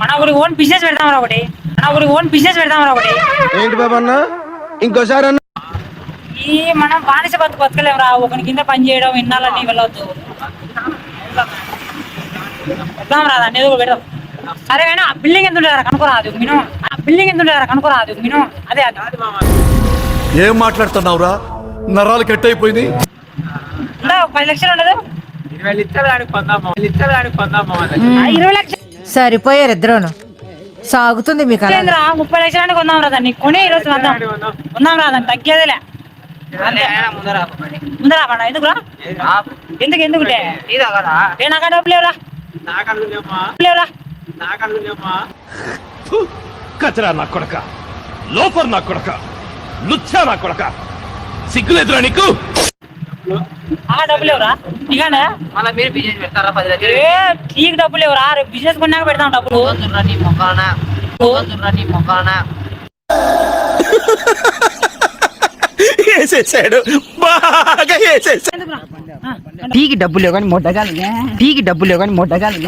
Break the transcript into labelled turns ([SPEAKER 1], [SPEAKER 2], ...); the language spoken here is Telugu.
[SPEAKER 1] మన ఊరికి ఓన్ బిజినెస్ పెడతాం ఒకటి. మన ఊరికి ఓన్ బిజినెస్ పెడతాం ఒకటి.
[SPEAKER 2] ఏంటి బాబా అన్న? ఇంకోసారి అన్న.
[SPEAKER 1] ఈ మనం బానిస బతుకు బతకలేము రా. ఒకరి కింద పని చేయడం వినాలని వెళ్ళవద్దు పెడదాం రా దాన్ని ఏదో ఒకటి పెడదాం. సరే కానీ ఆ బిల్డింగ్ ఎంత ఉండేదా కనుకోరాదు మిను ఆ బిల్డింగ్ ఎంత ఉండేదా కనుకోరాదు మిను అదే అది.
[SPEAKER 3] ఏం మాట్లాడుతున్నావురా? నరాలు కట్ అయిపోయింది
[SPEAKER 1] పది లక్షలు ఉండదు? ఇరవై లక్షలు
[SPEAKER 4] సరిపోయారు ఇద్దరును. సాగుతుంది మీకు అలా
[SPEAKER 1] ఏందిరా ముప్పై లక్షలు కొందాం రా దాన్ని కొని ఈరోజు వద్దాం. కొందాం. రా దాన్ని తగ్గేదిలే. ముందరా పడ ఎందుకురా? ఎందుకు ఎందుకుంటే ఏ నాకు డబ్బు లేవురా.
[SPEAKER 5] నాకళ్ళు లేమ్మా
[SPEAKER 1] లేవురా.
[SPEAKER 5] నాకళ్ళు లేమ్మా
[SPEAKER 3] కచరా నా కొడక. లోఫర్ నా కొడక. లుచ్చా నా కొడక. సిగ్గులేదురా నీకు?
[SPEAKER 1] ఆ డబ్బు లేవురా ఇగానే?
[SPEAKER 6] మళ్ళీ మీరు బిజినెస్ పెడతారా పది లక్షలు?
[SPEAKER 1] ఏ నీకు డబ్బు లేవురా రేపు బిజినెస్ కొన్నాక పెడతాం డబ్బులు.
[SPEAKER 6] పోతుండ్రా నీ మొక్కలనా పోతుండ్రా నీ మొక్కలనా
[SPEAKER 3] వేసేసాడు బాగా వేసేసాడు
[SPEAKER 6] టీకి డబ్బులు లేవు కానీ మొట్టగాలి టీకి డబ్బులు లేవు కానీ మొట్టగాలి